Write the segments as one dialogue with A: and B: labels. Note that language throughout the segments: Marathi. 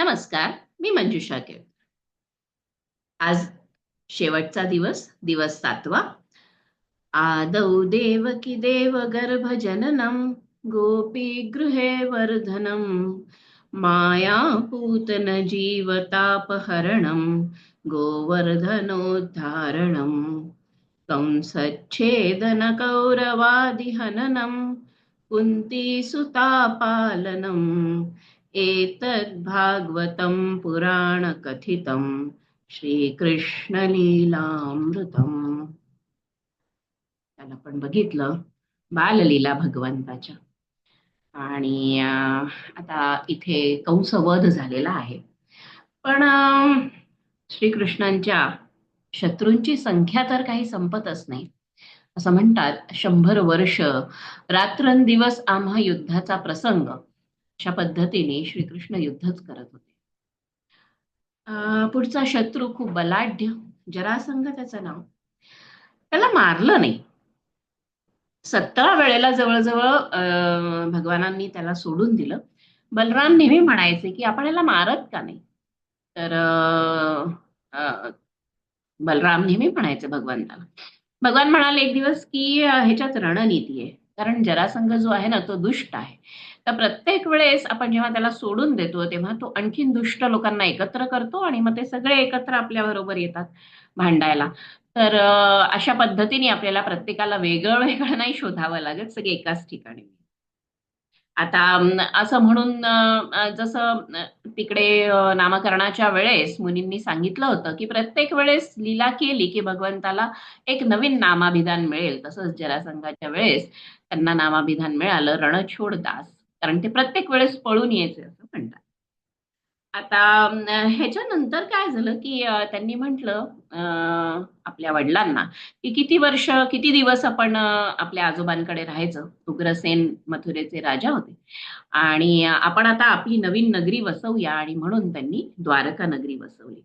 A: नमस्कार मी मंजुषा केळ आज शेवटचा दिवस दिवस सातवा. आदौ देवकी देव गर्भ जननम गोपी गृहे वर्धनम माया पूतन जीवतापहरणम गोवर्धनोद्धारणम कंसच्छेदन कौरवादिहननम कुन्ती सुतापालनम एतद्भागवतं पुराणकथितं श्रीकृष्णलीलामृतम्. त्याला आपण बघितलं बाललीला भगवंताच्या. आणि आता इथे कंसवध झालेला आहे. पण श्रीकृष्णांच्या शत्रूंची संख्या तर काही संपतच नाही. असं म्हणतात शंभर वर्ष रात्रंदिवस आम्हा युद्धाचा प्रसंग. अशा पद्धतीने श्रीकृष्ण युद्धच करत होते. पुढचा शत्रू खूप बलाढ्य जरासंघ त्याचं नाव. त्याला मारलं नाही. सतरा वेळेला जवळजवळ भगवानांनी त्याला सोडून दिलं. बलराम नेहमी म्हणायचे की आपण याला मारत का नाही? तर बलराम नेहमी म्हणायचे भगवंताला भगवान म्हणाले एक दिवस की ह्याच्यात रणनीती आहे. कारण जरासंघ जो आहे ना तो दुष्ट आहे. तर प्रत्येक वेळेस आपण जेव्हा त्याला सोडून देतो तेव्हा तो आणखीन दुष्ट लोकांना एकत्र करतो आणि मग ते सगळे एकत्र आपल्या बरोबर येतात भांडायला. तर अशा पद्धतीने आपल्याला प्रत्येकाला वेगळं वेगळं नाही शोधावं लागत सगळे एकाच ठिकाणी. आता असं म्हणून जसं तिकडे नामकरणाच्या वेळेस मुनींनी सांगितलं होतं की प्रत्येक वेळेस लीला केली की भगवंताला एक नवीन नामाभिधान मिळेल. तसंच जरासंघाच्या वेळेस त्यांना नामाभिधान मिळालं रणछोड दास कारण ते प्रत्येक वेळेस पळून यायचे असं म्हणतात. आता ह्याच्यानंतर काय झालं की त्यांनी म्हटलं आपल्या वडिलांना की किती वर्ष किती दिवस आपण आपल्या आजोबांकडे राहायचं? उग्रसेन मथुरेचे राजा होते. आणि आपण आता आपली नवीन नगरी वसवूया आणि म्हणून त्यांनी द्वारका नगरी वसवली.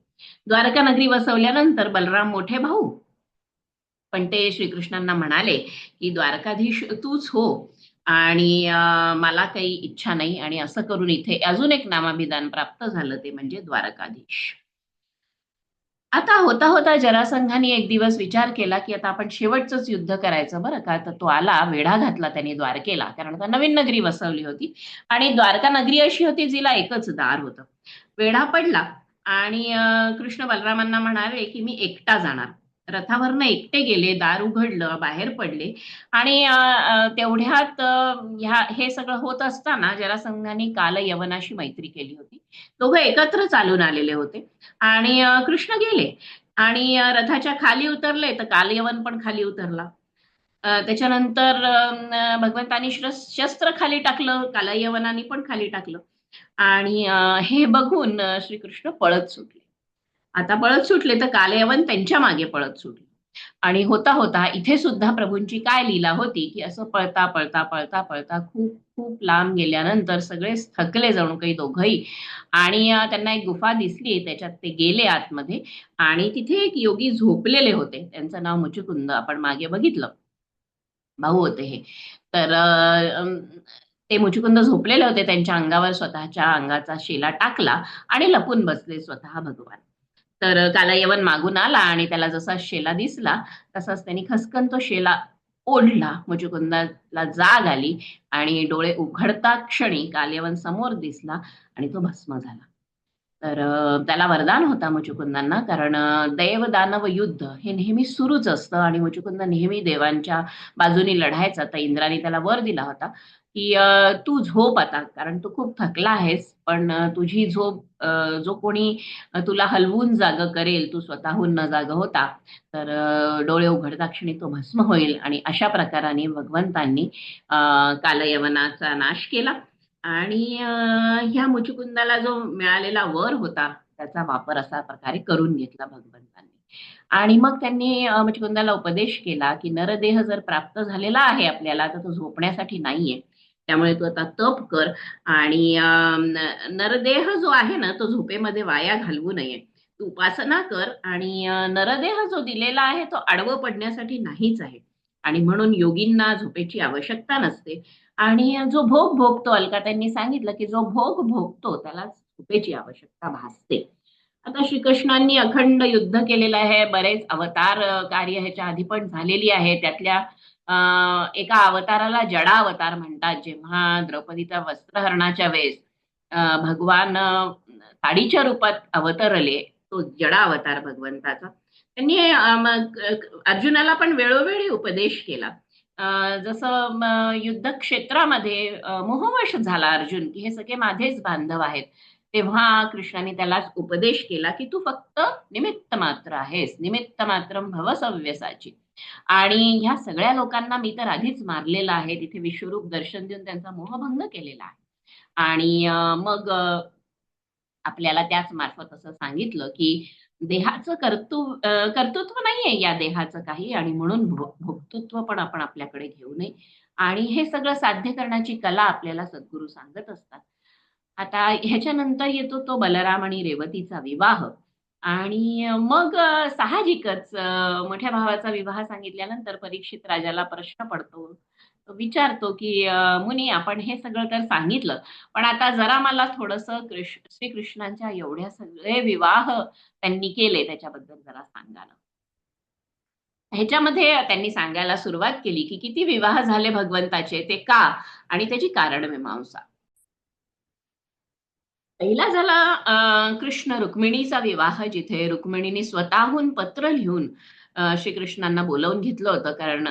A: द्वारका नगरी वसवल्यानंतर बलराम मोठे भाऊ. पण ते श्रीकृष्णांना म्हणाले की द्वारकाधीश तूच हो. आणि मला काही इच्छा नाही आणि असं करून इथे अजून एक नामाभिधान प्राप्त झालं ते म्हणजे द्वारकाधीश. आता होता होता जरासंघाने एक दिवस विचार केला की आता आपण शेवटचंच युद्ध करायचं बरं का? तर तो आला वेढा घातला त्यांनी द्वारकेला कारण आता नवीन नगरी वसवली होती. आणि द्वारका नगरी अशी होती जिला एकच दार होतं. वेढा पडला आणि कृष्ण बलरामांना म्हणाले की मी एकटा जाणार. रथावरनं एकटे गेले दार उघडलं बाहेर पडले. आणि तेवढ्यात ह्या हे सगळं होत असताना जरासंघाने काल यवनाशी मैत्री केली होती. दोघं एकत्र चालून आलेले होते. आणि कृष्ण गेले. आणि रथाच्या खाली उतरले तर कालयवन पण खाली उतरला. त्याच्यानंतर भगवंतानी शस्त्र खाली टाकलं कालयवनाने पण खाली टाकलं. आणि हे बघून श्रीकृष्ण पळत सुटले. आता पळत सुटले तर कालयवन त्यांच्या मागे पळत सुटले. आणि होता होता इथे सुद्धा प्रभूंची काय लीला होती की असं पळता पळता पळता पळता खूप खूप लांब गेल्यानंतर सगळे थकले जणू काही दोघंही. आणि त्यांना एक गुफा दिसली त्याच्यात ते गेले आतमध्ये आणि तिथे एक योगी झोपलेले होते. त्यांचं नाव मुचुकुंद आपण मागे बघितलं. भाऊ होते हे. तर अं, ते मुचुकुंद झोपलेले होते त्यांच्या अंगावर स्वतःच्या अंगाचा शेला टाकला आणि लपून बसले स्वतः भगवान. तर कालयवन मागून आला आणि त्याला जसा शेला दिसला तसाच त्यांनी खसकन तो शेला ओढला. मुचुकुंदाला जाग आली आणि डोळे उघडता क्षणी कालयवन समोर दिसला आणि तो भस्म झाला. तर त्याला वरदान होता मुचुकुंदांना कारण अं, दानव युद्ध हे नेहमी सुरूच असतं आणि मुचुकुंद नेहमी देवांच्या बाजूनी लढायचा. तर इंद्राने त्याला वर दिला होता की तू झोप आता कारण तू खूप थकला आहेस. पण तुझी झोप जो कोणी तुला हलवून जाग करेल तू स्वतःहून न जाग होता तर डोळे उघडता क्षणी तो भस्म होईल. आणि अशा प्रकाराने भगवंतांनी कालयवनाचा नाश केला. आणि ह्या मुचुकुंदाला जो मिळालेला वर होता त्याचा वापर असा प्रकारे करून घेतला भगवंतांनी. आणि मग त्यांनी मुचकुंदाला मुचुकुंदाला उपदेश केला की नरदेह जर प्राप्त झालेला आहे आपल्याला तर तो झोपण्यासाठी नाहीये. त्यामुळे तू आता तप कर आणि नरदेह जो आहे ना तो झोपेमध्ये वाया घालवू नये. तू उपासना कर आणि नरदेह जो दिलेला आहे तो आडवं पडण्यासाठी नाहीच आहे. आणि म्हणून योगींना झोपेची आवश्यकता नसते. आणि जो भोग भोगतो अलका त्यांनी सांगितलं की जो भोग भोगतो त्याला झोपेची आवश्यकता भासते. आता श्रीकृष्णांनी अखंड युद्ध केलेलं आहे. बरेच अवतार कार्य ह्याच्या आधी पण झालेली आहे. त्यातल्या एका अवताराला जडा अवतार म्हणतात. जेव्हा द्रौपदीचा वस्त्रहरणाच्या वेळेस भगवान साडीच्या रूपात अवतरले तो जडा अवतार भगवंताचा. त्यांनी अर्जुनाला पण वेळोवेळी उपदेश केला. जसं युद्ध क्षेत्रामध्ये मोहवश झाला अर्जुन की हे सगळे माझेच बांधव आहेत. तेव्हा कृष्णाने त्याला उपदेश केला की तू फक्त निमित्त मात्र आहेस. निमित्त मात्र भवसव्यसाची. आणि ह्या सगळ्या लोकांना मी तर आधीच मारलेलं आहे. तिथे विश्वरूप दर्शन देऊन त्यांचा मोहभंग केलेला आहे. आणि मग आपल्याला त्याच मार्फत असं सांगितलं की देहाचं कर्तृ कर्तृत्व नाहीये या देहाचं काही आणि म्हणून भोक्तृत्व पण आपण आपल्याकडे घेऊ नये. आणि हे सगळं साध्य करण्याची कला आपल्याला सद्गुरू सांगत असतात. आता ह्याच्यानंतर येतो तो बलराम आणि रेवतीचा विवाह. आणि मग साहजिकच मोठ्या भावाचा विवाह सांगितल्यानंतर परीक्षित राजाला प्रश्न पडतो. विचारतो की मुनी आपण हे सगळं तर सांगितलं पण आता जरा मला थोडस कृष्ण श्रीकृष्णांच्या एवढ्या सगळे विवाह त्यांनी केले त्याच्याबद्दल जरा सांगा ना ह्याच्यामध्ये त्यांनी सांगायला सुरुवात केली की किती विवाह झाले भगवंताचे ते का? आणि त्याची कारण मीमांसा पहिला झाला कृष्ण रुक्मिणीचा विवाह जिथे रुक्मिणीने स्वतःहून पत्र लिहून श्रीकृष्णांना बोलवून घेतलं होतं. कारण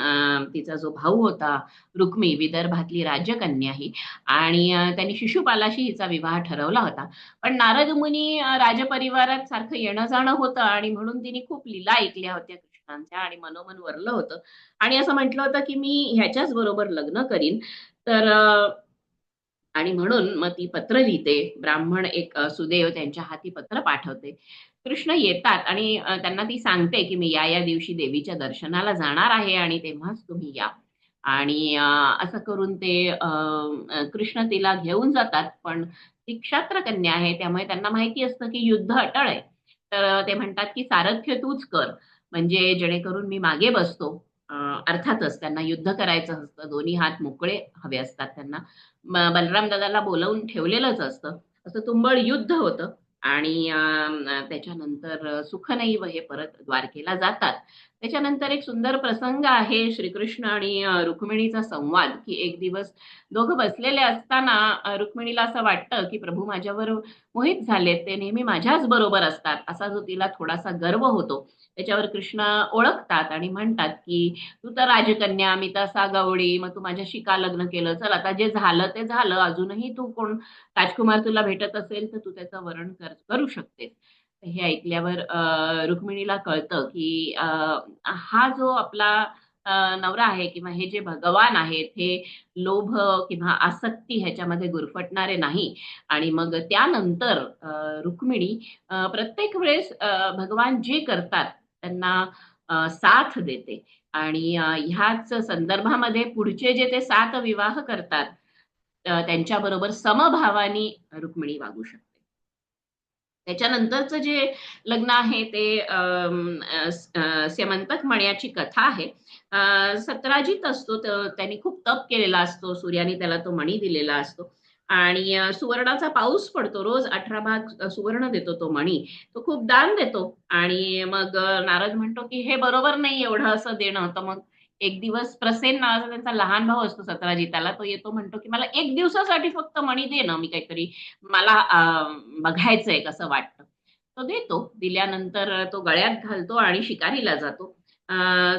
A: तिचा जो भाऊ होता रुक्मी विदर्भातली राजकन्या ही. आणि त्यांनी शिशुपालाशी हिचा विवाह ठरवला होता. पण नारद मुनी राजपरिवारात सारखं येणं जाणं होतं आणि म्हणून तिने खूप लीला ऐकल्या होत्या कृष्णांच्या आणि मनोमन वरलं होतं. आणि असं म्हटलं होतं की मी ह्याच्याच बरोबर लग्न करीन. तर आणि म्हणून मग ती पत्र लिहिते. ब्राह्मण एक सुदेव त्यांच्या हाती पत्र पाठवते. कृष्ण येतात आणि त्यांना ती सांगते की मी या या दिवशी देवीच्या दर्शनाला जाणार आहे आणि तेव्हाच तुम्ही या. आणि असं करून ते कृष्ण तिला घेऊन जातात. पण ती क्षात्र कन्या आहे त्यामुळे त्यांना माहिती असतं की युद्ध अटळ आहे. तर ते म्हणतात की सारथ्य तूच कर. म्हणजे जेणेकरून मी मागे बसतो. अर्थातच त्यांना युद्ध करायचं असतं. दोन्ही हात मोकळे हवे असतात त्यांना. बलराम दादाला बोलवून ठेवलेलंच असतं. असं तुंबळ युद्ध होतं. आणि त्याच्यानंतर सुखनैव हे परत द्वारकेला जातात. त्याच्यानंतर एक सुंदर प्रसंग आहे श्रीकृष्ण आणि रुक्मिणीचा संवाद की एक दिवस दोघं बसलेले असताना रुक्मिणीला असं वाटतं की प्रभू माझ्यावर मोहित झालेत ते नेहमी माझ्याच बरोबर असतात असा जो तिला थोडासा गर्व होतो. त्याच्यावर कृष्ण ओळखतात आणि म्हणतात की तू तर राजकन्या मी तर गवडी मग तू माझ्याशी का लग्न केलं? चल आता जे झालं ते झालं अजूनही तू कोण राजकुमार तुला भेटत असेल तर तू त्याचं वरण करू शकतेस. हे ऐकल्यावर रुक्मिणीला कळतं की हा जो आपला नवरा आहे किंवा हे जे भगवान आहेत हे लोभ किंवा आसक्ती ह्याच्यामध्ये गुरफटणारे नाही. आणि मग त्यानंतर रुक्मिणी प्रत्येक वेळेस भगवान जे करतात त्यांना साथ देते. आणि ह्याच संदर्भामध्ये पुढचे जे ते सात विवाह करतात त्यांच्याबरोबर समभावानी रुक्मिणी वागू शकते त्याच्यानंतरचं जे लग्न आहे ते स्यमंतक मण्याची कथा आहे. सतराजीत असतो त्यांनी खूप तप केलेला असतो सूर्याने त्याला तो मणी दिलेला असतो. आणि सुवर्णाचा पाऊस पडतो रोज अठरा भाग सुवर्ण देतो तो मणी. तो खूप दान देतो. आणि मग नारद म्हणतो की हे बरोबर नाही एवढं असं देणं. तर मग एक दिवस प्रसेन नावाचा त्यांचा लहान भाऊ असतो सतराजी त्याला तो येतो म्हणतो की मला एक दिवसासाठी फक्त मणी दे ना मी काहीतरी मला बघायचंय कसं वाटतं. तो देतो दिल्यानंतर तो गळ्यात घालतो आणि शिकारीला जातो.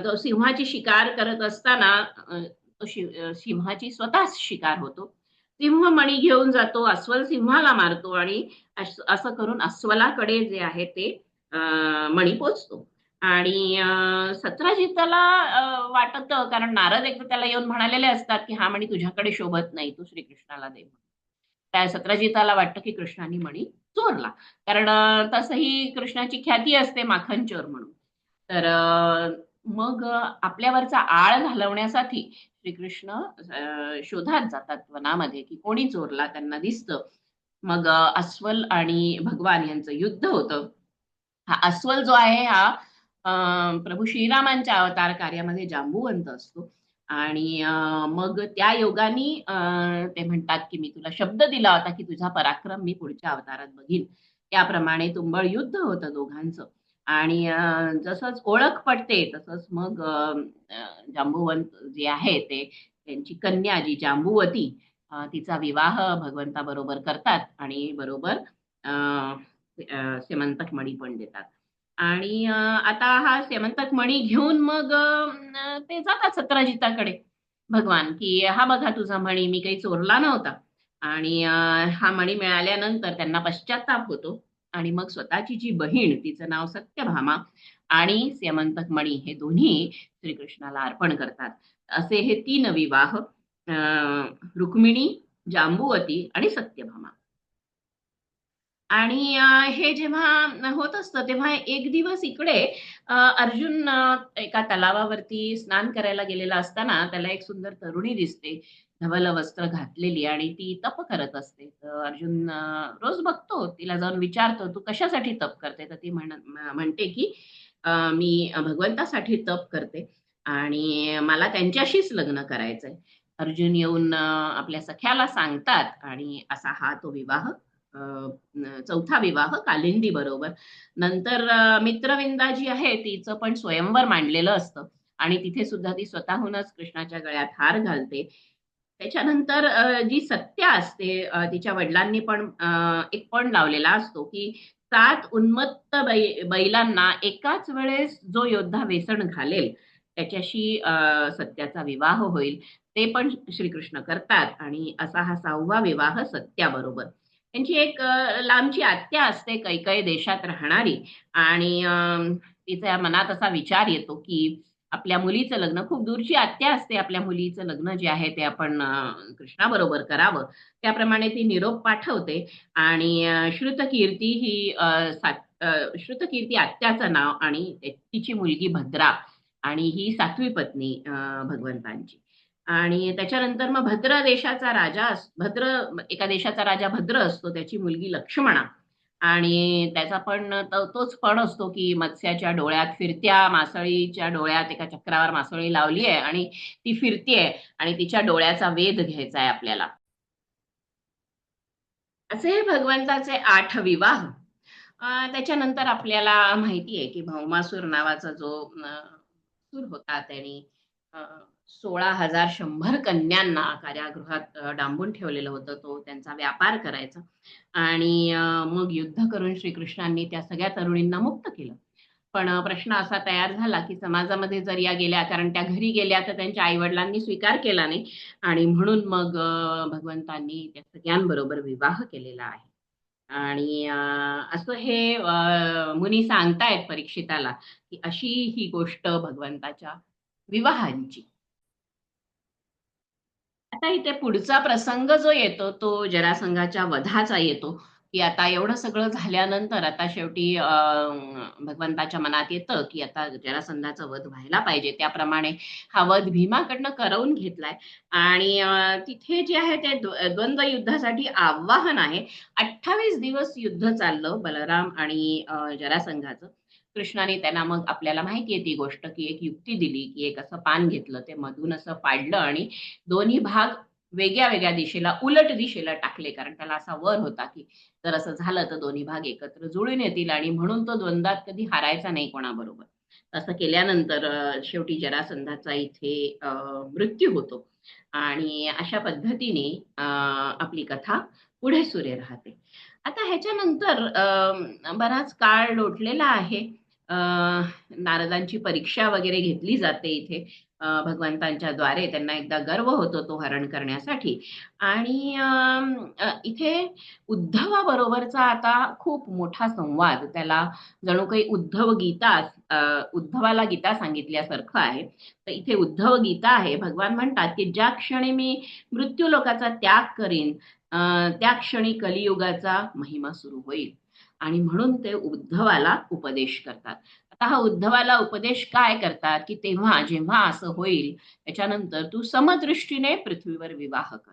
A: तो सिंहाची शिकार करत असताना तो सिंहाची स्वतःच शिकार होतो. सिंह मणी घेऊन जातो अस्वल सिंहाला मारतो आणि असं करून अस्वलाकडे जे आहे ते मणी पोचतो. आणि सत्राजिताला वाटत कारण नारद एकदा त्याला येऊन म्हणालेले असतात की हा म्हणी तुझ्याकडे शोभत नाही तू श्रीकृष्णाला दे त्या सत्राजिताला वाटतं की कृष्णाने म्हणी चोरला. कारण तसही कृष्णाची ख्याती असते माखन चोर म्हणून. तर मग आपल्यावरचा आळ घालवण्यासाठी श्रीकृष्ण शोधात जातात वनामध्ये की कोणी चोरला त्यांना दिसतं. मग अस्वल आणि भगवान यांचं युद्ध होतं. हा अस्वल जो आहे हा प्रभू श्रीरामांच्या अवतार कार्यामध्ये जांबुवंत असतो. आणि मग त्या योगानी ते म्हणतात की मी तुला शब्द दिला होता की तुझा पराक्रम मी पुढच्या अवतारात बघीन. त्याप्रमाणे तुंबळ युद्ध होतं दोघांचं. आणि जसंच ओळख पडते तसंच मग जांबुवंत जे आहे ते त्यांची कन्या जी जांबुवती तिचा विवाह भगवंताबरोबर करतात आणि बरोबर सेमंतक मणी पण देतात. आणि आता हा सेवंतक मणी घेऊन मग ते जातात सत्राजिताकडे. भगवान की हा बघा तुझा मणी मी काही चोरला नव्हता. आणि हा मणी मिळाल्यानंतर त्यांना पश्चाताप होतो. आणि मग स्वतःची जी बहीण तिचं नाव सत्यभामा आणि सेमंतक मणी हे दोन्ही श्रीकृष्णाला अर्पण करतात. असे हे तीन विवाह रुक्मिणी जांबुवती आणि सत्यभामा. आणि हे जेव्हा होत असतं तेव्हा एक दिवस इकडे अर्जुन एका तलावावरती स्नान करायला गेलेला असताना त्याला एक सुंदर तरुणी दिसते. धवल वस्त्र घातलेली आणि ती तप करत असते. तर अर्जुन रोज बघतो तिला जाऊन विचारतो तू कशासाठी तप करते? तर ती म्हणते की मी भगवंतासाठी तप करते आणि मला त्यांच्याशीच लग्न करायचंय. अर्जुन येऊन आपल्या सख्याला सांगतात आणि असा हा तो विवाह चौथा विवाह कालिंदी बरोबर. नंतर मित्रविंदा जी आहे तिचं पण स्वयंवर मांडलेलं असतं. आणि तिथे सुद्धा ती स्वतःहूनच कृष्णाच्या गळ्यात हार घालते. त्याच्यानंतर जी सत्या असते तिच्या वडिलांनी पण एक पण लावलेला असतो की सात उन्मत्त बैलांना एकाच वेळेस जो योद्धा वेसण घालेल त्याच्याशी सत्याचा विवाह होईल. ते पण श्रीकृष्ण करतात. आणि असा हा सहावा विवाह सत्याबरोबर त्यांची एक लांबची आत्या असते कैकय देशात राहणारी. आणि तिच्या मनात असा विचार येतो की आपल्या मुलीचं लग्न खूप दूरची आत्या असते आपल्या मुलीचं लग्न जे आहे ते आपण कृष्णाबरोबर करावं. त्याप्रमाणे ती निरोप पाठवते. आणि श्रुतकीर्ती ही श्रुतकीर्ती आत्याचं नाव आणि तिची मुलगी भद्रा आणि ही सातवी पत्नी भगवंतांची. आणि त्याच्यानंतर मग भद्र देशाचा राजा भद्र एका देशाचा राजा भद्र असतो त्याची मुलगी लक्ष्मणा. आणि त्याचा पण तोच पण असतो की मत्स्याच्या डोळ्यात फिरत्या मासळीच्या डोळ्यात एका चक्रावर मासळी लावली आहे आणि ती फिरतीये आणि तिच्या डोळ्याचा वेध घ्यायचा आहे आपल्याला. असे भगवंताचे आठ विवाह. त्याच्यानंतर आपल्याला माहिती आहे की भौमासूर नावाचा जो सूर होता त्यांनी सोळा हजार शंभर कन्यांना कारागृहात डांबून ठेवलेलं होतं. तो त्यांचा व्यापार करायचा. आणि मग युद्ध करून श्रीकृष्णांनी त्या सगळ्या तरुणींना मुक्त केलं. पण प्रश्न असा तयार झाला की समाजामध्ये जर या गेल्या कारण त्या घरी गेल्या तर त्यांच्या आई वडिलांनी स्वीकार केला नाही. आणि म्हणून मग भगवंतांनी त्या सगळ्यांबरोबर विवाह केलेला आहे. आणि असं हे मुनी सांगतायत परीक्षिताला की अशी ही गोष्ट भगवंताच्या विवाहांची. आता इथे पुढचा प्रसंग जो येतो तो जरासंघाच्या वधाचा येतो. की आता एवढं सगळं झाल्यानंतर आता शेवटी भगवंताच्या मनात येतं की आता जरासंधाचा वध व्हायला पाहिजे. त्याप्रमाणे हा वध भीमाकडनं करवून घेतलाय. आणि तिथे जे आहे ते द्वंद्व युद्धासाठी आव्हान आहे. अठ्ठावीस दिवस युद्ध चाललं बलराम आणि जरासंघाचं. कृष्णाने त्यांना मग आपल्याला माहितीये ती गोष्ट की एक युक्ती दिली की एक असं पान घेतलं ते मधून असं पाडलं आणि दोन्ही भाग वेगळ्या वेगळ्या दिशेला उलट दिशेला टाकले कारण त्याला असा वर होता की जर असं झालं तर दोन्ही भाग एकत्र जुळून येतील आणि म्हणून तो द्वंद्वात कधी हारायचा नाही कोणाबरोबर. असं केल्यानंतर शेवटी जरासंधाचा इथे मृत्यू होतो. आणि अशा पद्धतीने आपली कथा पुढे सुरे राहते. आता ह्याच्यानंतर बराच काळ लोटलेला आहे. नारदांची परीक्षा वगैरे घेतली जाते इथे. भगवंतांच्या द्वारे त्यांना एकदा गर्व होतो तो हरण करण्यासाठी. आणि इथे उद्धवाबरोबरचा आता खूप मोठा संवाद. त्याला जणू काही उद्धव गीता उद्धवाला गीता सांगितल्यासारखं आहे. तर इथे उद्धव गीता आहे. भगवान म्हणतात की ज्या क्षणी मी मृत्यू लोकाचा त्याग करीन त्या क्षणी कलियुगाचा महिमा सुरू होईल. आणि म्हणून ते उद्धवाला उपदेश करतात. आता हा उद्धवाला उपदेश काय करतात? की तेव्हा जेव्हा असं होईल त्याच्यानंतर तू समदृष्टीने पृथ्वीवर विवाह कर.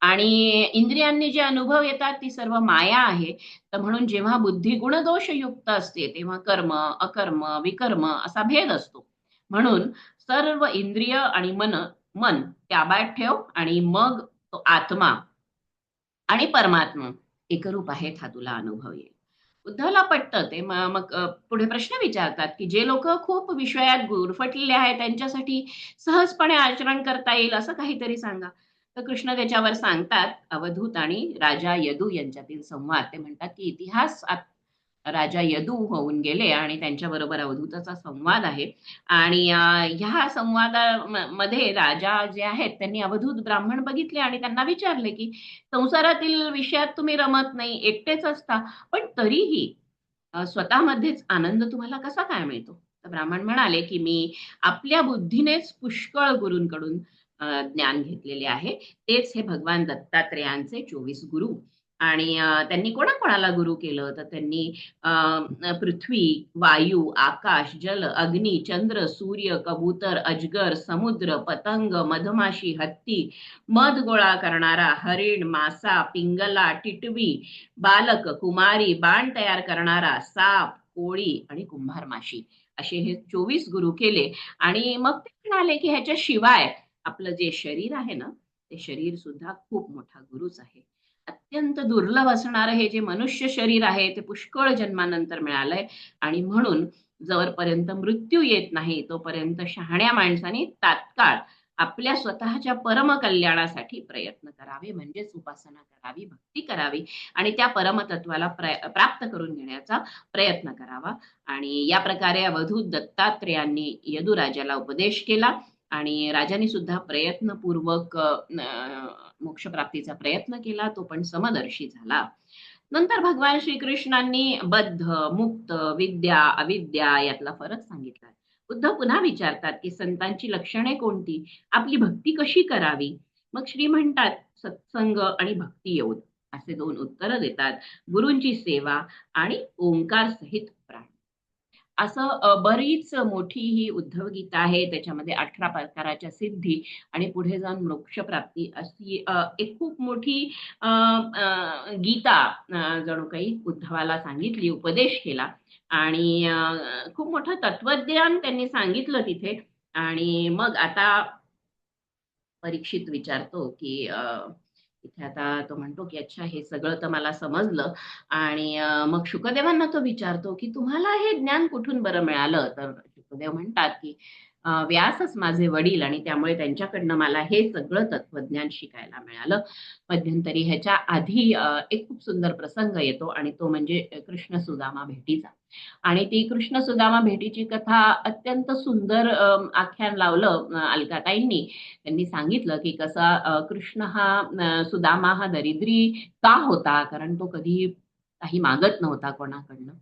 A: आणि इंद्रियांनी जे अनुभव येतात ती सर्व माया आहे. तर म्हणून जेव्हा बुद्धी गुणदोष युक्त असते तेव्हा कर्म अकर्म विकर्म असा भेद असतो. म्हणून सर्व इंद्रिय आणि मन मन त्याबाद ठेव आणि मग तो आत्मा आणि परमात्मा एकरूप आहेत हा तुला अनुभव येईल. उद्धवला पटतं. ते मग पुढे प्रश्न विचारतात की जे लोक खूप विषयात गुरफटलेले आहेत त्यांच्यासाठी सहजपणे आचरण करता येईल असं काहीतरी सांगा. तर कृष्ण त्याच्यावर सांगतात अवधूत आणि राजा यदू यांच्यातील संवाद. ते म्हणतात की इतिहास राजा यदू होऊन गेले आणि त्यांच्याबरोबर अवधूताचा संवाद आहे. आणि ह्या संवादामध्ये राजा जे आहेत त्यांनी अवधूत ब्राह्मण बघितले आणि त्यांना विचारले की संसारातील विषयात तुम्ही रमत नाही एकटेच असता पण तरीही स्वतःमध्येच आनंद तुम्हाला कसा काय मिळतो? तर ब्राह्मण म्हणाले की मी आपल्या बुद्धीनेच पुष्कळ गुरूंकडून ज्ञान घेतलेले आहे. तेच हे भगवान दत्तात्रेयांचे चोवीस गुरु. आणि त्यांनी कोणाकोणाला गुरु केलं? तर त्यांनी पृथ्वी वायू आकाश जल अग्नी चंद्र सूर्य कबूतर अजगर समुद्र पतंग मधमाशी हत्ती मध गोळा करणारा हरिण मासा पिंगला टिटवी बालक कुमारी बाण तयार करणारा साप कोळी आणि कुंभार माशी असे हे चोवीस गुरु केले. आणि मग ते म्हणाले की ह्याच्या शिवाय आपलं जे शरीर आहे ना ते शरीर सुद्धा खूप मोठा गुरुच आहे. अत्यंत दुर्लभ असणारं हे जे मनुष्य शरीर आहे ते पुष्कळ जन्मानंतर मिळालंय. आणि म्हणून जवळपर्यंत मृत्यू येत नाही तोपर्यंत शहाण्या माणसाने तात्काळ आपल्या स्वतःच्या परम कल्याणासाठी प्रयत्न करावे. म्हणजेच उपासना करावी भक्ती करावी आणि त्या परमतत्वाला प्राप्त करून घेण्याचा प्रयत्न करावा. आणि या प्रकारे अवधूत दत्तात्रेयांनी यदुराजाला उपदेश केला. आणि राजाने सुद्धा प्रयत्नपूर्वक मोक्षप्राप्तीचा प्रयत्न केला तो पण समदर्शी झाला. नंतर भगवान श्रीकृष्णांनी बद्ध मुक्त विद्या अविद्या यातला फरक सांगितला. बुद्ध पुन्हा विचारतात की संतांची लक्षणे कोणती? आपली भक्ती कशी करावी? मग श्री म्हणतात सत्संग आणि भक्ती येऊन. असे दोन उत्तर देतात. गुरूंची सेवा आणि ओंकार सहित प्राण. असं बरीच मोठी ही उद्धव गीता आहे त्याच्यामध्ये अठरा प्रकाराच्या सिद्धी आणि पुढे जाऊन मोक्षप्राप्ती अशी एक खूप मोठी गीता जणू काही उद्धवाला सांगितली उपदेश केला. आणि खूप मोठं तत्वज्ञान त्यांनी सांगितलं तिथे. आणि मग आता परीक्षित विचारतो की इथे आता तो म्हणतो की अच्छा हे सगळं तर मला समजलं. आणि मग शुकदेवांना तो विचारतो की तुम्हाला हे ज्ञान कुठून बरं मिळालं? तर शुकदेव म्हणतात की व्यासच माझे वडील आणि त्यामुळे त्यांच्याकडनं मला हे सगळं तत्वज्ञान शिकायला मिळालं. मध्यंतरी ह्याच्या आधी एक खूप सुंदर प्रसंग येतो आणि तो म्हणजे कृष्ण सुदामा भेटीचा. आणि ती कृष्ण सुदामा भेटीची कथा अत्यंत सुंदर आख्यान लावलं अलकाताईंनी त्यांनी सांगितलं की कसा कृष्ण हा सुदामा हा दरिद्री का होता? कारण तो कधी काही मागत नव्हता कोणाकडनं.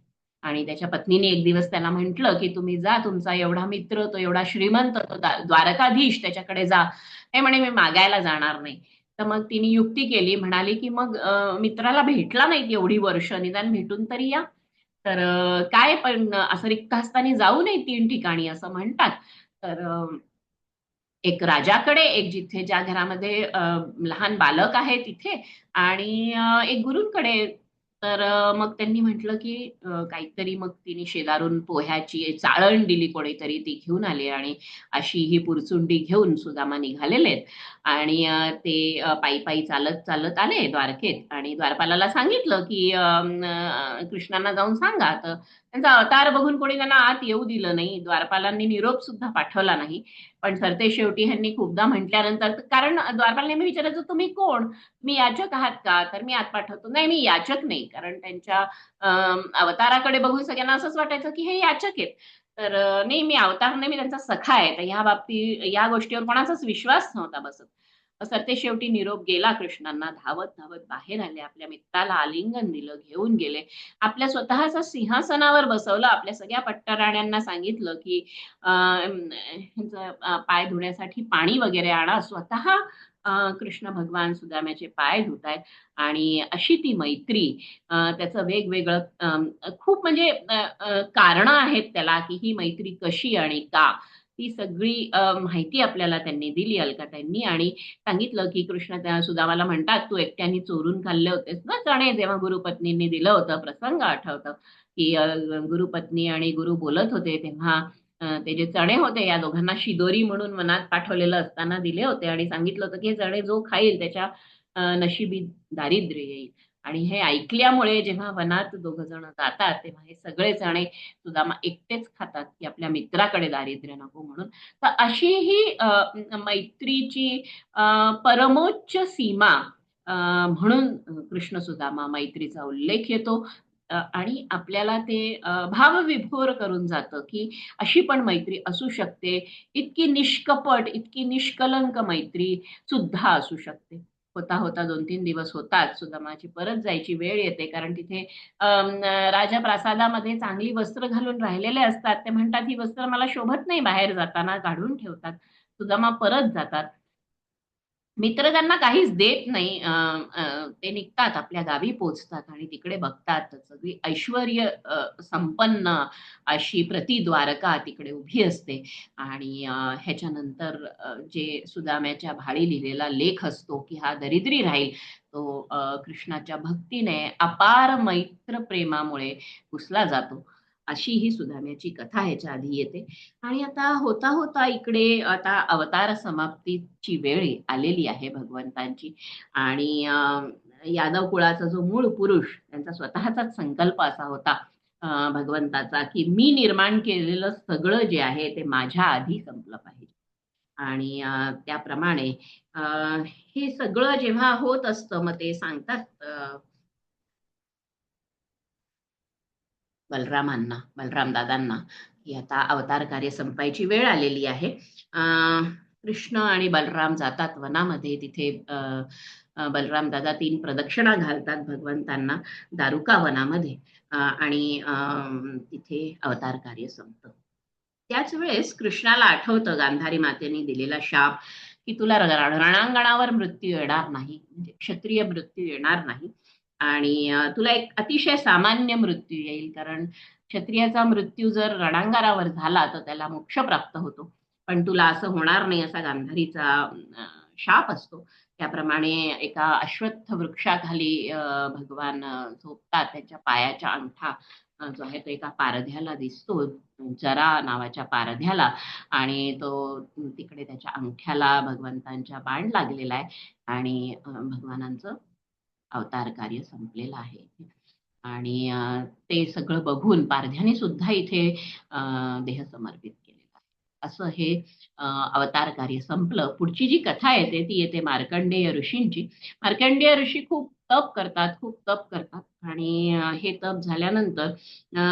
A: आणि त्याच्या पत्नीने एक दिवस त्याला म्हंटल की तुम्ही जा तुमचा एवढा मित्र तो एवढा श्रीमंत तो द्वारकाधीश त्याच्याकडे जा. हे म्हणे मी मागायला जाणार नाही. तर मग तिने युक्ती केली म्हणाली की मग मित्राला भेटला नाही एवढी वर्ष निदान भेटून तरी या. तर काय पण असं रिक्त हस्ताने जाऊ नये तीन ठिकाणी असं म्हणतात. तर एक राजाकडे एक जिथे ज्या घरामध्ये लहान बालक आहे तिथे आणि एक गुरुंकडे तर मग त्यांनी म्हटलं की काहीतरी मग तिने शेजारून पोह्याची चाळण दिली कोणीतरी ती घेऊन आले आणि अशी ही पुरचुंडी घेऊन सुदामा निघालेले आणि ते पायी पायी चालत चालत आले द्वारकेत आणि द्वारपालाला सांगितलं की कृष्णांना जाऊन सांगा. तर त्यांचा अवतार बघून कोणी त्यांना आत येऊ दिलं नाही. द्वारपालांनी निरोप सुद्धा पाठवला नाही. पण सरते शेवटी ह्यांनी खूपदा म्हटल्यानंतर कारण द्वारपाल नेहमी विचारायचं तुम्ही कोण? मी याचक आहात का? तर मी आत पाठवतो. नाही मी याचक नाही कारण त्यांच्या अवताराकडे बघून सगळ्यांना असंच वाटायचं की हे याचक आहेत. तर नाही मी अवतार नाही मी त्यांचा सखा आहे. तर ह्या बाबतीत या गोष्टीवर कोणाचाच विश्वास नव्हता बसत. सरते शेवटी निरोप गेला कृष्णांना. धावत धावत बाहेर आले. आपल्या मित्राला आलिंगन दिलं घेऊन गेले. आपल्या स्वतःचा सिंहासनावर बसवलं. आपल्या सगळ्या पट्टराण्यांना सांगितलं की पाय धुण्यासाठी पाणी वगैरे आणा. स्वतः कृष्ण भगवान सुदाम्याचे पाय धुत आहेत आणि अशी ती मैत्री त्याचं वेगवेगळं खूप म्हणजे कारण आहेत त्याला की ही मैत्री कशी आणि का. ती सगळी माहिती आपल्याला त्यांनी दिली अलकाताईंनी आणि सांगितलं की कृष्ण त्या सुदामाला म्हणतात तू एकट्याने चोरून खाल्ले होतेस ना चणे जेव्हा गुरुपत्नींनी दिलं होतं प्रसंग आठवतं की गुरुपत्नी आणि गुरु बोलत होते तेव्हा ते जे चणे होते या दोघांना शिदोरी म्हणून मनात पाठवलेलं असताना दिले होते आणि सांगितलं होतं की हे चणे जो खाईल त्याच्या नशिबी दारिद्र्य येईल. आणि हे ऐकल्यामुळे जेव्हा वनात दोघ जण जातात तेव्हा हे सगळे जणे सुदामा एकटेच खातात की आपल्या मित्राकडे दारिद्र्य नको म्हणून. तर अशी ही मैत्रीची परमोच्च सीमा म्हणून कृष्ण सुदामा मैत्रीचा उल्लेख येतो. आणि आपल्याला ते भावविभोर करून जातं की अशी पण मैत्री असू शकते. इतकी निष्कपट इतकी निष्कलंक मैत्री सुद्धा असू शकते. होता होता दोन तीन दिवस होतात सुदामाची परत जायची वेळ येते. कारण तिथे राजा प्रासादामध्ये चांगली वस्त्र घालून राहिलेले असतात. ते म्हणतात ही वस्त्र मला शोभत नाही बाहेर जाताना. काढून ठेवतात. सुदामा परत जातात. मित्र त्यांना काहीच देत नाही. ते निघतात आपल्या गावी पोचतात आणि तिकडे बघतात. सगळी ऐश्वर संपन्न अशी प्रतिद्वारका तिकडे उभी असते. आणि ह्याच्यानंतर जे सुदाम्याच्या भाळी लिहिलेला लेख असतो की हा दरिद्री राहील तो कृष्णाच्या भक्तीने अपार मैत्र प्रेमामुळे पुसला जातो. अशी ही सुधाम्याची कथा ह्याच्या आधी येते. आणि आता होता होता इकडे आता अवतार समाप्तीची वेळ आलेली आहे भगवंतांची. आणि यादव कुळाचा जो मूळ पुरुष त्यांचा स्वतःचाच संकल्प असा होता भगवंताचा की मी निर्माण केलेलं सगळं जे आहे ते माझ्या आधी संपलं पाहिजे. आणि त्याप्रमाणे हे सगळं जेव्हा होत असतं मग ते सांगतात बलरामांना बलराम दादांना की आता अवतार कार्य संपायची वेळ आलेली आहे. कृष्ण आणि बलराम जातात वनामध्ये. तिथे बलराम दादा तीन प्रदक्षिणा घालतात भगवंतांना दारुका वनामध्ये. आणि तिथे अवतार कार्य संपत. त्याच वेळेस कृष्णाला आठवतं गांधारी मातेने दिलेला शाप की तुला रणांगणावर मृत्यू येणार नाही. म्हणजे क्षत्रिय मृत्यू येणार नाही. आणि तुला एक अतिशय सामान्य मृत्यू येईल कारण क्षत्रियाचा मृत्यू जर रणांगारावर झाला तर त्याला मोक्ष प्राप्त होतो. पण तुला असं होणार नाही असा गांधारीचा शाप असतो. त्याप्रमाणे एका अश्वत्थ वृक्षाखाली भगवान झोपतात. त्यांच्या पायाच्या अंगठा जो आहे तो एका पारध्याला दिसतो जरा नावाच्या पारध्याला. आणि तो तिकडे त्याच्या अंगठ्याला भगवंतांच्या बाण लागलेला आहे. आणि भगवानांचं अवतार कार्य संपलेलं आहे. आणि ते सगळं बघून पारध्याने सुद्धा इथे देह समर्पित केलेला आहे. असं हे अवतार कार्य संपलं. पुढची जी कथा येते ती येते मार्कंडेय ऋषींची. मार्कंडेय ऋषी खूप तप करतात खूप तप करतात. आणि हे तप झाल्यानंतर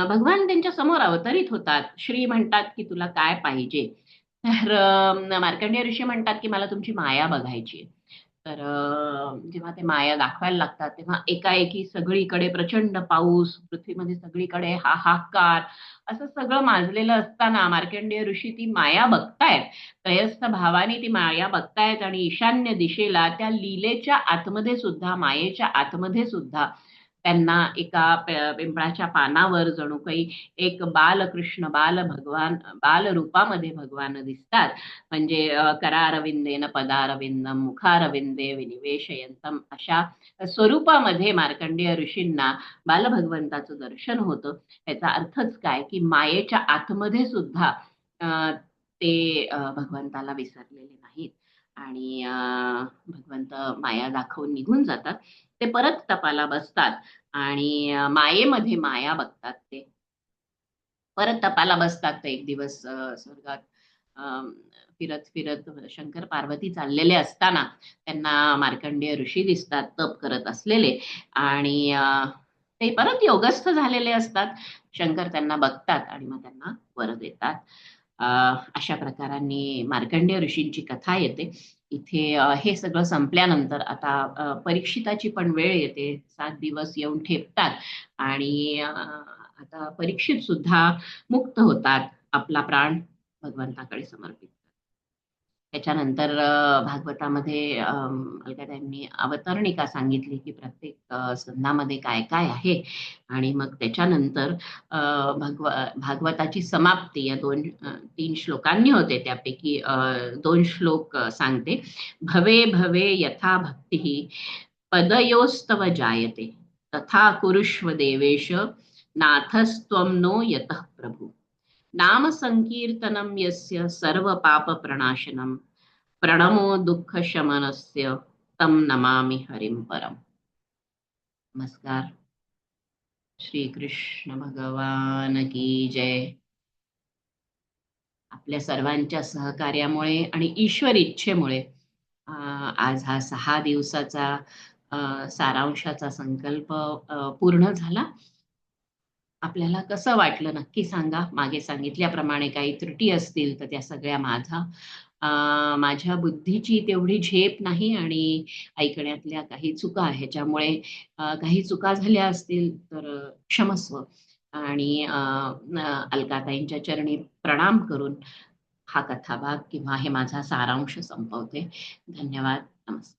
A: भगवान त्यांच्यासमोर अवतरित होतात. श्री म्हणतात की तुला काय पाहिजे? तर मार्कंडेय ऋषी म्हणतात की मला तुमची माया बघायची तर जेव्हा ते माया दाखवायला लागतात तेव्हा एकाएकी सगळीकडे प्रचंड पाऊस पृथ्वीमध्ये सगळीकडे हाहाकार असं सगळं माजलेलं असताना मार्कंडेय ऋषी ती माया बघतायत. त्रयस्थ भावाने ती माया बघतायत आणि ईशान्य दिशेला त्या लीलेच्या आतमध्ये सुद्धा मायेच्या आतमध्ये सुद्धा त्यांना एका पिंपळाच्या पानावर जणू काही एक बालकृष्ण बाल भगवान बाल रूपामध्ये भगवान दिसतात. म्हणजे करारविंदेन पदारविंदम मुखारविंदे विनिवेशयंतम अशा स्वरूपामध्ये मार्कंडेय ऋषींना बालभगवंताचं दर्शन होतं. याचा अर्थच काय? की मायेच्या आतमध्ये सुद्धा ते भगवंताला विसरलेले नाहीत. आणि भगवंत माया दाखवून निघून जातात. ते परत तपाला बसतात आणि मायेमध्ये माया बघतात ते. परत तपाला बसतात ते एक दिवस स्वर्गात फिरत फिरत शंकर पार्वती चाललेले असताना त्यांना मार्कंडेय ऋषी दिसतात तप करत असलेले आणि ते परत योगस्थ झालेले असतात. शंकर त्यांना बघतात आणि मग त्यांना वर देतात. अशा प्रकारांनी मार्कंडेय ऋषींची कथा येते. इथे हे सगळं संपल्यानंतर आता परीक्षिताची पण वेळ येते. सात दिवस येऊन ठेपतात आणि आता परीक्षित सुद्धा मुक्त होतात आपला प्राण भगवंताकडे समर्पित. त्याच्यानंतर भागवतामध्ये त्यांनी अवतरणिका सांगितली की प्रत्येक संधामध्ये काय काय आहे? आणि मग त्याच्यानंतर भगव भागवताची समाप्ती या दोन तीन श्लोकांनी होते. त्यापैकी दोन श्लोक सांगते. भवे भवे यथा भक्ती पदयोस्तव जायते। तथा कुरुष्व देवेश नाथस्त्वम नो यत प्रभू। नाम संकीर्तनम यस्य सर्व पाप प्रणाशनम प्रणमो दुःख शमनस्य तम नमामि हरिम परम। नमस्कार। श्री कृष्ण भगवान की जय। आपल्या सर्वांच्या सहकार्यामुळे आणि ईश्वर इच्छेमुळे अं, आज हा सहा दिवसाचा अं, सारांशाचा संकल्प पूर्ण झाला. आपल्याला कसं वाटलं नक्की सांगा. मागे सांगितल्याप्रमाणे काही त्रुटी असतील तर त्या सगळ्या माझा. माझ्या बुद्धीची तेवढी झेप नाही आणि ऐकण्यातल्या काही चुका ह्याच्यामुळे काही चुका झाल्या असतील तर क्षमस्व. आणि अलकाताईंच्या चरणी प्रणाम करून हा कथाभाग किंवा हे माझा सारांश संपवते. धन्यवाद. नमस्कार.